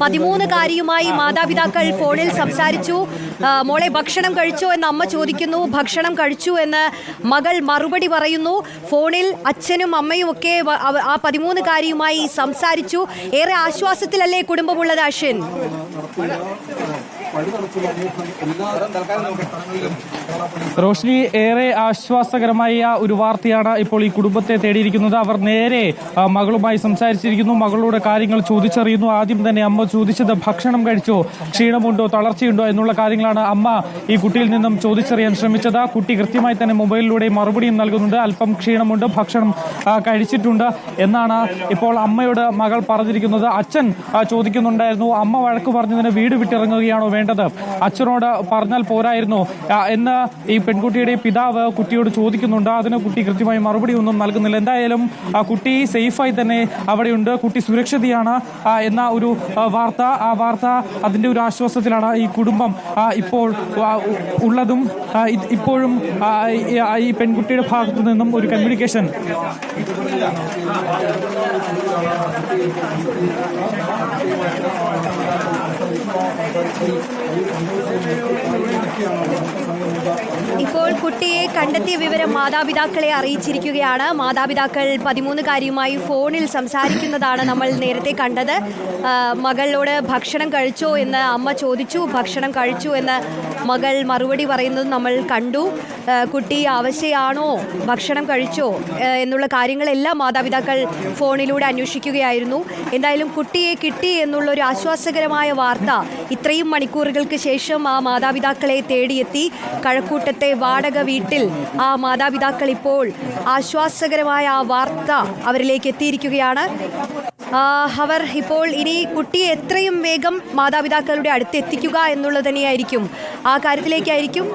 പതിമൂന്നുകാരിയുമായി മാതാപിതാക്കൾ ഫോണിൽ സംസാരിച്ചു. മോളെ ഭക്ഷണം കഴിച്ചോ എന്ന് അമ്മ ചോദിക്കുന്നു. ഭക്ഷണം കഴിച്ചു എന്ന് മകൾ മറുപടി പറയുന്നു. ഫോണിൽ അച്ഛനും അമ്മയും ഒക്കെ ആ പതിമൂന്നുകാരിയുമായി സംസാരിച്ചു. ഏറെ ആശ്വാസത്തിലല്ലേ കുടുംബമുള്ളത് അശ്വിൻ? റോഷ്നി ഏറെ ആശ്വാസകരമായ ഒരു വാർത്തയാണ് ഇപ്പോൾ ഈ കുടുംബത്തെ തേടിയിരിക്കുന്നത്. അവർ നേരെ മകളുമായി സംസാരിച്ചിരിക്കുന്നു. മകളുടെ കാര്യങ്ങൾ ചോദിച്ചറിയുന്നു. ആദ്യം തന്നെ അമ്മ ചോദിച്ചത് ഭക്ഷണം കഴിച്ചോ ക്ഷീണമുണ്ടോ തളർച്ചയുണ്ടോ എന്നുള്ള കാര്യങ്ങളാണ് അമ്മ ഈ കുട്ടിയിൽ നിന്നും ചോദിച്ചറിയാൻ ശ്രമിച്ചത്. കുട്ടി കൃത്യമായി തന്നെ മൊബൈലിലൂടെ മറുപടിയും നൽകുന്നുണ്ട്. അല്പം ക്ഷീണമുണ്ട് ഭക്ഷണം കഴിച്ചിട്ടുണ്ട് എന്നാണ് ഇപ്പോൾ അമ്മയോട് മകൾ പറഞ്ഞിരിക്കുന്നത്. അച്ഛൻ ചോദിക്കുന്നുണ്ടായിരുന്നു. അമ്മ വഴക്ക് പറഞ്ഞതിന് വീട് വിട്ടിറങ്ങുകയാണോ വേണ്ടത് അച്ഛനോട് പറഞ്ഞാൽ പോരായിരുന്നു. എന്ന് ഈ പെൺകുട്ടിയുടെ പിതാവ് കുട്ടിയോട് ചോദിക്കുന്നുണ്ട്. അതിന് കുട്ടി കൃത്യമായി മറുപടി ഒന്നും നൽകുന്നില്ല. എന്തായാലും കുട്ടി സേഫായി തന്നെ അവിടെയുണ്ട്. കുട്ടി സുരക്ഷിതയാണ്. എന്ന ഒരു വാർത്ത ആ വാർത്ത അതിന്റെ ഒരു ആശ്വാസത്തിലാണ് ഈ കുടുംബം ഇപ്പോൾ ഉള്ളതും ഇപ്പോഴും ഈ പെൺകുട്ടിയുടെ ഭാഗത്തു നിന്നും ഒരു കമ്മ്യൂണിക്കേഷൻ ഇപ്പോൾ കുട്ടിയെ കണ്ടെത്തിയ വിവരം മാതാപിതാക്കളെ അറിയിച്ചിരിക്കുകയാണ്. മാതാപിതാക്കൾ പതിമൂന്നുകാരിയുമായി ഫോണിൽ സംസാരിക്കുന്നതാണ് നമ്മൾ നേരത്തെ കണ്ടത്. മകളോട് ഭക്ഷണം കഴിച്ചോ എന്ന് അമ്മ ചോദിച്ചു. ഭക്ഷണം കഴിച്ചു എന്ന് മകൾ മറുപടി പറയുന്നത് നമ്മൾ കണ്ടു. കുട്ടി ആവശ്യമാണോ ഭക്ഷണം കഴിച്ചോ? എന്നുള്ള കാര്യങ്ങളെല്ലാം മാതാപിതാക്കൾ ഫോണിലൂടെ അന്വേഷിക്കുകയായിരുന്നു. എന്തായാലും കുട്ടിയെ കിട്ടി എന്നുള്ളൊരു ആശ്വാസകരമായ വാർത്ത ഇത്രയും മണിക്കൂറുകൾക്ക് ശേഷം ആ മാതാപിതാക്കളെ തേടിയെത്തി കഴക്കൂട്ടത്തെ വാടക വീട്ടിൽ ആ മാതാപിതാക്കൾ ഇപ്പോൾ ആശ്വാസകരമായ ആ വാർത്ത അവരിലേക്ക് എത്തിയിരിക്കുകയാണ്. അവർ ഇപ്പോൾ ഇനി കുട്ടിയെ എത്രയും വേഗം മാതാപിതാക്കളുടെ അടുത്ത് എത്തിക്കുക എന്നുള്ളത് തന്നെയായിരിക്കും. ആ കാര്യത്തിലേക്കായിരിക്കും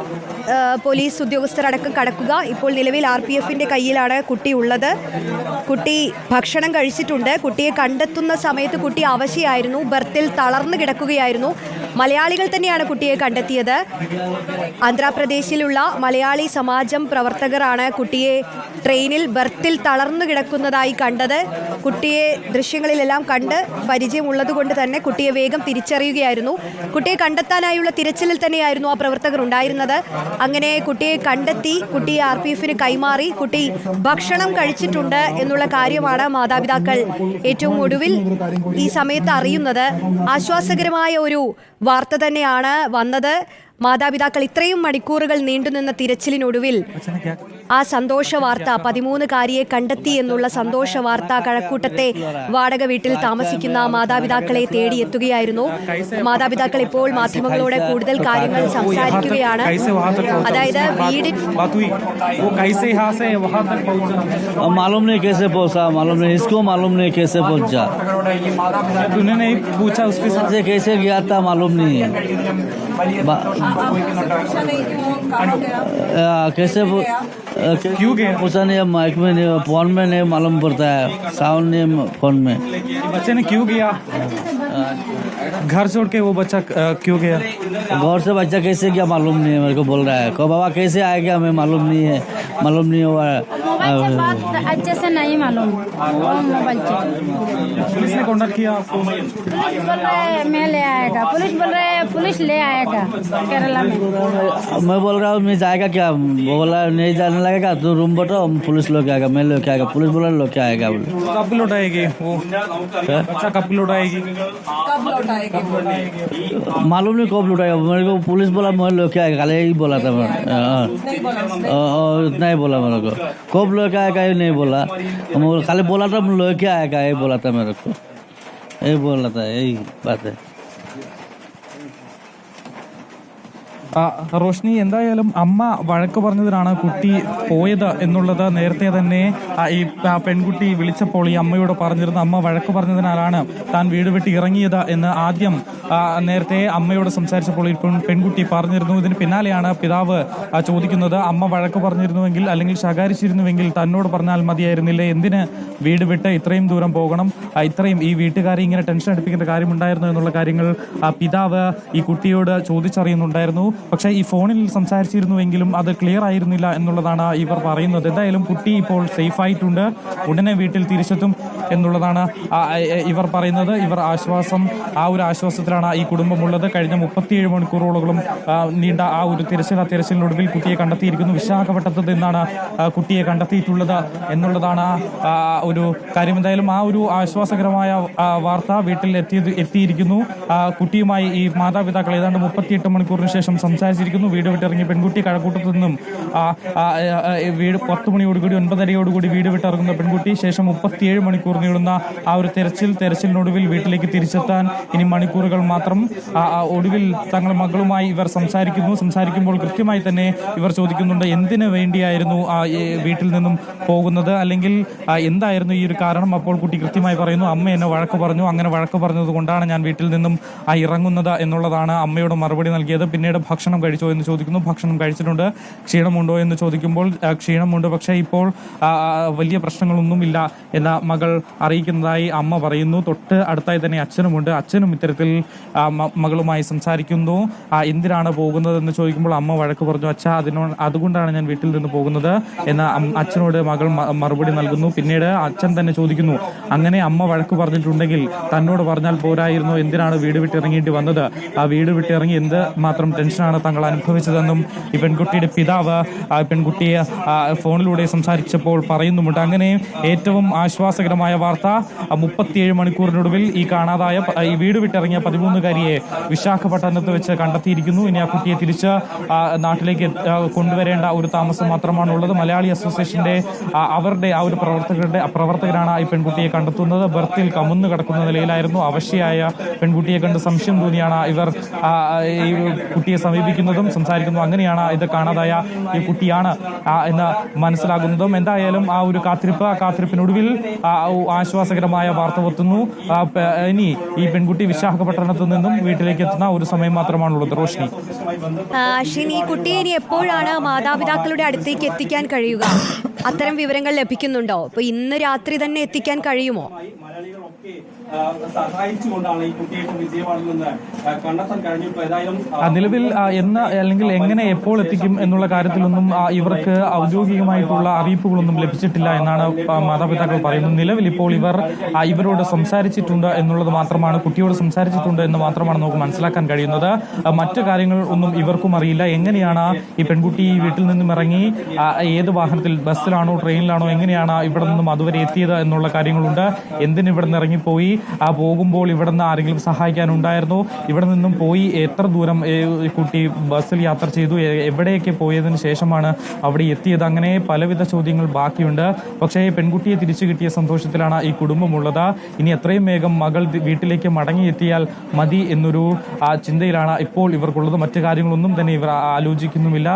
പോലീസ് ഉദ്യോഗസ്ഥരടക്കം കടക്കുക. ഇപ്പോൾ നിലവിൽ ആർ പി എഫിന്റെ കയ്യിലാണ് കുട്ടി ഉള്ളത്. കുട്ടി ഭക്ഷണം കഴിച്ചിട്ടുണ്ട്. കുട്ടിയെ കണ്ടെത്തുന്ന സമയത്ത് കുട്ടി അവശയായിരുന്നു. ബർത്തിൽ തളർന്നു കിടക്കുകയായിരുന്നു. മലയാളികൾ തന്നെയാണ് കുട്ടിയെ കണ്ടെത്തിയത്. ആന്ധ്രാപ്രദേശിലുള്ള മലയാളി സമാജം പ്രവർത്തകരാണ് കുട്ടിയെ ട്രെയിനിൽ ബർത്തിൽ തളർന്നു കിടക്കുന്നതായി കണ്ടത്. കുട്ടിയെ ദൃശ്യങ്ങളിലെല്ലാം കണ്ട് പരിചയമുള്ളത് കൊണ്ട് തന്നെ കുട്ടിയെ വേഗം തിരിച്ചറിയുകയായിരുന്നു. കുട്ടിയെ കണ്ടെത്താനായുള്ള തിരച്ചിലിൽ തന്നെയായിരുന്നു ആ പ്രവർത്തകർ ഉണ്ടായിരുന്നത്. അങ്ങനെ കുട്ടിയെ കണ്ടെത്തി കുട്ടി ആർ പി എഫിന് കൈമാറി കുട്ടി ഭക്ഷണം കഴിച്ചിട്ടുണ്ട് എന്നുള്ള കാര്യമാണ് മാതാപിതാക്കൾ ഏറ്റവും ഒടുവിൽ ഈ സമയത്ത് അറിയുന്നത്. ആശ്വാസകരമായ ഒരു വാർത്ത തന്നെയാണ് വന്നത്. മാതാപിതാക്കൾ ഇത്രയും മണിക്കൂറുകൾ നീണ്ടുനിന്ന തിരച്ചിലിനൊടുവിൽ ആ സന്തോഷ വാർത്ത പതിമൂന്നുകാരിയെ കണ്ടെത്തി എന്നുള്ള സന്തോഷ വാർത്ത കഴക്കൂട്ടത്തെ വാടക വീട്ടിൽ താമസിക്കുന്ന മാതാപിതാക്കളെ തേടിയെത്തുകയായിരുന്നു മാതാപിതാക്കൾ ഇപ്പോൾ മാധ്യമങ്ങളോട് കൂടുതൽ കാര്യങ്ങൾ സംസാരിക്കുകയാണ് അതായത് വീടിൻ बात हुई वो कैसे यहाँ से वहां तक पहुंचा अब मालूम नहीं कैसे पहुंचा मालूम नहीं इसको मालूम नहीं कैसे पहुंचा तूने नहीं पूछा उसके साथ से कैसे गया था मालूम नहीं है बा- आ, कैसे आ, क्यों गया? पूछा नहीं है माइक में नहीं फ़ोन में नहीं मालूम पड़ता है साउंड नहीं फ़ोन में बच्चे ने क्यों गया घर छोड़ के वो बच्चा क्यों गया घर से बच्चा कैसे गया मालूम नहीं है मेरे को बोल रहा है को बाबा कैसे आएगा हमें मालूम नहीं है मालूम नहीं हुआ है मोबाइल से बात अच्छे से नहीं मालूम। वो मोबाइल से। पुलिस ने कॉन्टेक्ट किया आपको? पुलिस बोल रहे है मैं ले आएगा। पुलिस बोल रहे है पुलिस ले आएगा केरला में। मैं बोल रहा हूँ मैं जाएगा क्या? वो बोला नहीं जाने लगेगा तो रूम बैठो हम पुलिस लोग आएगा मैं लोग आएगा। पुलिस बोला लोग क्या आएगा। बोले कब लौटाएगी वो? क्या? बच्चा कब लौटाएगी मालूम नहीं कब लुटाएगा मेरे को पुलिस बोला मैं लोग क्या आएगा यही बोला था मैं। हाँ। हाँ, हाँ, इतना ही बोला मेरे को। कब लोग आएगा ये नहीं बोला हम खाली बोला था लोग क्या आएगा यही बोला था मेरे को यही बोला था यही बात है റോഷ്നി എന്തായാലും അമ്മ വഴക്ക് പറഞ്ഞതിനാണ് കുട്ടി പോയത് എന്നുള്ളത് നേരത്തെ തന്നെ ഈ പെൺകുട്ടി വിളിച്ചപ്പോൾ ഈ അമ്മയോട് പറഞ്ഞിരുന്ന അമ്മ വഴക്ക് പറഞ്ഞതിനാലാണ് താൻ വീട് വിട്ട് ഇറങ്ങിയത് എന്ന് ആദ്യം നേരത്തെ അമ്മയോട് സംസാരിച്ചപ്പോൾ ഈ പെൺകുട്ടി പറഞ്ഞിരുന്നു. ഇതിന് പിന്നാലെയാണ് പിതാവ് ചോദിക്കുന്നത്. അമ്മ വഴക്ക് പറഞ്ഞിരുന്നുവെങ്കിൽ അല്ലെങ്കിൽ ശകാരിച്ചിരുന്നുവെങ്കിൽ തന്നോട് പറഞ്ഞാൽ മതിയായിരുന്നില്ലേ? എന്തിന് വീട് വിട്ട് ഇത്രയും ദൂരം പോകണം? ഇത്രയും ഈ വീട്ടുകാരെ ഇങ്ങനെ ടെൻഷൻ അടുപ്പിക്കേണ്ട കാര്യമുണ്ടായിരുന്നു എന്നുള്ള കാര്യങ്ങൾ പിതാവ് ഈ കുട്ടിയോട് ചോദിച്ചറിയുന്നുണ്ടായിരുന്നു. പക്ഷേ ഈ ഫോണിൽ സംസാരിച്ചിരുന്നുവെങ്കിലും അത് ക്ലിയർ ആയിരുന്നില്ല എന്നുള്ളതാണ് ഇവർ പറയുന്നത്. എന്തായാലും കുട്ടി ഇപ്പോൾ സേഫ് ആയിട്ടുണ്ട്. ഉടനെ വീട്ടിൽ തിരിച്ചെത്തും എന്നുള്ളതാണ് ഇവർ പറയുന്നത്. ഇവർ ആശ്വാസം ആ ഒരു ആശ്വാസത്തിലാണ് ഈ കുടുംബമുള്ളത് കഴിഞ്ഞ മുപ്പത്തിയേഴ് മണിക്കൂറോളം നീണ്ട ആ ഒരു തിരച്ചിൽ ആ തിരച്ചിലിനൊടുവിൽ കുട്ടിയെ കണ്ടെത്തിയിരിക്കുന്നു. വിശാഖപട്ടണത്ത് നിന്നാണ് കുട്ടിയെ കണ്ടെത്തിയിട്ടുള്ളത് എന്നുള്ളതാണ് ഒരു കാര്യം. എന്തായാലും ആ ഒരു ആശ്വാസകരമായ വാർത്ത വീട്ടിൽ എത്തിയത് എത്തിയിരിക്കുന്നു. കുട്ടിയുമായി ഈ മാതാപിതാക്കൾ ഏതാണ്ട് മുപ്പത്തിയെട്ട് മണിക്കൂറിന് ശേഷം സംസാരിച്ചിരിക്കുന്നു. വീട് വിട്ടിറങ്ങിയ പെൺകുട്ടി കഴക്കൂട്ടത്തു നിന്നും വീട് പത്ത് മണിയോടുകൂടി ഒൻപതരയോടുകൂടി വീട് വിട്ടിറങ്ങുന്ന പെൺകുട്ടി ശേഷം മുപ്പത്തിയേഴ് മണിക്കൂർ നീളുന്ന ആ ഒരു തെരച്ചിൽ തെരച്ചിലിനൊടുവിൽ വീട്ടിലേക്ക് തിരിച്ചെത്താൻ ഇനി മണിക്കൂറുകൾ മാത്രം ഒടുവിൽ തങ്ങളുടെ മകളുമായി ഇവർ സംസാരിക്കുന്നു. സംസാരിക്കുമ്പോൾ കൃത്യമായി തന്നെ ഇവർ ചോദിക്കുന്നുണ്ട് എന്തിനു വേണ്ടിയായിരുന്നു വീട്ടിൽ നിന്നും പോകുന്നത്? അല്ലെങ്കിൽ എന്തായിരുന്നു ഈ ഒരു കാരണം? അപ്പോൾ കുട്ടി കൃത്യമായി പറയുന്നു അമ്മ എന്നെ വഴക്ക് പറഞ്ഞു. അങ്ങനെ വഴക്ക് പറഞ്ഞത് കൊണ്ടാണ് ഞാൻ വീട്ടിൽ നിന്നും ഇറങ്ങുന്നത് എന്നുള്ളതാണ് അമ്മയോട് മറുപടി നൽകിയത്. പിന്നീട് ഭക്ഷണം കഴിച്ചോ എന്ന് ചോദിക്കുന്നു. ഭക്ഷണം കഴിച്ചിട്ടുണ്ട്. ക്ഷീണമുണ്ടോ എന്ന് ചോദിക്കുമ്പോൾ ക്ഷീണമുണ്ട്. പക്ഷേ ഇപ്പോൾ വലിയ പ്രശ്നങ്ങളൊന്നുമില്ല എന്ന മകൾ അറിയിക്കുന്നതായി അമ്മ പറയുന്നു. തൊട്ട് അടുത്തായി തന്നെ അച്ഛനുമുണ്ട്. അച്ഛനും ഇത്തരത്തിൽ മകളുമായി സംസാരിക്കുന്നു. എന്തിനാണ് പോകുന്നത് എന്ന് ചോദിക്കുമ്പോൾ അമ്മ വഴക്ക് പറഞ്ഞു അച്ഛ അതിനോ അതുകൊണ്ടാണ് ഞാൻ വീട്ടിൽ നിന്ന് പോകുന്നത് എന്ന അച്ഛനോട് മകൾ മറുപടി നൽകുന്നു. പിന്നീട് അച്ഛൻ തന്നെ ചോദിക്കുന്നു അങ്ങനെ അമ്മ വഴക്ക് പറഞ്ഞിട്ടുണ്ടെങ്കിൽ തന്നോട് പറഞ്ഞാൽ പോരായിരുന്നു. എന്തിനാണ് വീട് വിട്ടിറങ്ങേണ്ടി വന്നത്? ആ വീട് വിട്ടിറങ്ങി എന്ത് മാത്രം ടെൻഷനാണ് തങ്ങൾ അനുഭവിച്ചതെന്നും ഈ പെൺകുട്ടിയുടെ പിതാവ് പെൺകുട്ടിയെ ഫോണിലൂടെ സംസാരിച്ചപ്പോൾ പറയുന്നുമുണ്ട്. അങ്ങനെ ഏറ്റവും ആശ്വാസകരമായ വാർത്ത മുപ്പത്തിയേഴ് മണിക്കൂറിനൊടുവിൽ ഈ കാണാതായ ഈ വീട് വിട്ടിറങ്ങിയ പതിമൂന്നുകാരിയെ വിശാഖപട്ടണത്ത് വെച്ച് കണ്ടെത്തിയിരിക്കുന്നു. ഇനി ആ കുട്ടിയെ തിരിച്ച് നാട്ടിലേക്ക് കൊണ്ടുവരേണ്ട ഒരു താമസം മാത്രമാണ് ഉള്ളത് മലയാളി അസോസിയേഷന്റെ അവരുടെ ആ ഒരു പ്രവർത്തകരുടെ പ്രവർത്തകരാണ് ഈ പെൺകുട്ടിയെ കണ്ടെത്തുന്നത്. ബർത്തിൽ കമുന്നു കിടക്കുന്ന നിലയിലായിരുന്നു. അവശയായ പെൺകുട്ടിയെ കണ്ട് സംശയം തോന്നിയാണ് ഇവർ ഈ കുട്ടിയെ സമീപിക്കുന്നതും സംസാരിക്കുന്നതും അങ്ങനെയാണ് ഇത് കാണാതായ ഈ കുട്ടിയാണ് എന്ന് മനസ്സിലാകുന്നതും. എന്തായാലും ആ ഒരു കാത്തിരിപ്പ് ആ കാത്തിരിപ്പിനൊടുവിൽ ആശ്വാസകരമായ വാർത്ത എത്തുന്നു ഇനി ഈ പെൺകുട്ടി വിശാഖപട്ടണത്ത് നിന്നും വീട്ടിലേക്ക് എത്തുന്ന ഒരു സമയം മാത്രമാണുള്ളത്. റോഷ്നി. ഷിൻ ഈ കുട്ടിയെ ഇനി എപ്പോഴാണ് മാതാപിതാക്കളുടെ അടുത്തേക്ക് എത്തിക്കാൻ കഴിയുക? അത്തരം വിവരങ്ങൾ ലഭിക്കുന്നുണ്ടോ? ഇപ്പൊ ഇന്ന് രാത്രി തന്നെ എത്തിക്കാൻ കഴിയുമോ? സഹായിച്ചുകൊണ്ടാണ് ഈ കണ്ടെത്താൻ ഏതായാലും നിലവിൽ എന്ന് അല്ലെങ്കിൽ എങ്ങനെ എപ്പോൾ എത്തിക്കും എന്നുള്ള കാര്യത്തിലൊന്നും ഇവർക്ക് ഔദ്യോഗികമായിട്ടുള്ള അറിയിപ്പുകളൊന്നും ലഭിച്ചിട്ടില്ല എന്നാണ് മാതാപിതാക്കൾ പറയുന്നത്. നിലവിൽ ഇപ്പോൾ ഇവർ ഇവരോട് സംസാരിച്ചിട്ടുണ്ട് എന്നുള്ളത് മാത്രമാണ് കുട്ടിയോട് സംസാരിച്ചിട്ടുണ്ട് എന്ന് മാത്രമാണ് നമുക്ക് മനസ്സിലാക്കാൻ കഴിയുന്നത്. മറ്റു കാര്യങ്ങൾ ഒന്നും ഇവർക്കും അറിയില്ല. എങ്ങനെയാണ് ഈ പെൺകുട്ടി വീട്ടിൽ നിന്നും ഇറങ്ങി ഏത് വാഹനത്തിൽ ബസ്സിലാണോ ട്രെയിനിലാണോ എങ്ങനെയാണ് ഇവിടെ നിന്നും അതുവരെ എത്തിയത് എന്നുള്ള കാര്യങ്ങളുണ്ട്. എന്തിന് ഇവിടെ നിന്ന് ഇറങ്ങിപ്പോയി? ആ പോകുമ്പോൾ ഇവിടെ നിന്ന് ആരെങ്കിലും സഹായിക്കാനുണ്ടായിരുന്നോ? ഇവിടെ നിന്നും പോയി എത്ര ദൂരം കുട്ടി ബസ്സിൽ യാത്ര ചെയ്തു? എവിടെയൊക്കെ പോയതിനു ശേഷമാണ് അവിടെ എത്തിയത്? അങ്ങനെ പലവിധ ചോദ്യങ്ങൾ ബാക്കിയുണ്ട്. പക്ഷേ പെൺകുട്ടിയെ തിരിച്ചു കിട്ടിയ സന്തോഷത്തിലാണ് ഈ കുടുംബമുള്ളത്. ഇനി എത്രയും വേഗം മകൾ വീട്ടിലേക്ക് മടങ്ങിയെത്തിയാൽ മതി എന്നൊരു ആ, ചിന്തയിലാണ് ഇപ്പോൾ ഇവർക്കുള്ളത്. മറ്റു കാര്യങ്ങളൊന്നും തന്നെ ഇവർ ആലോചിക്കുന്നുമില്ല.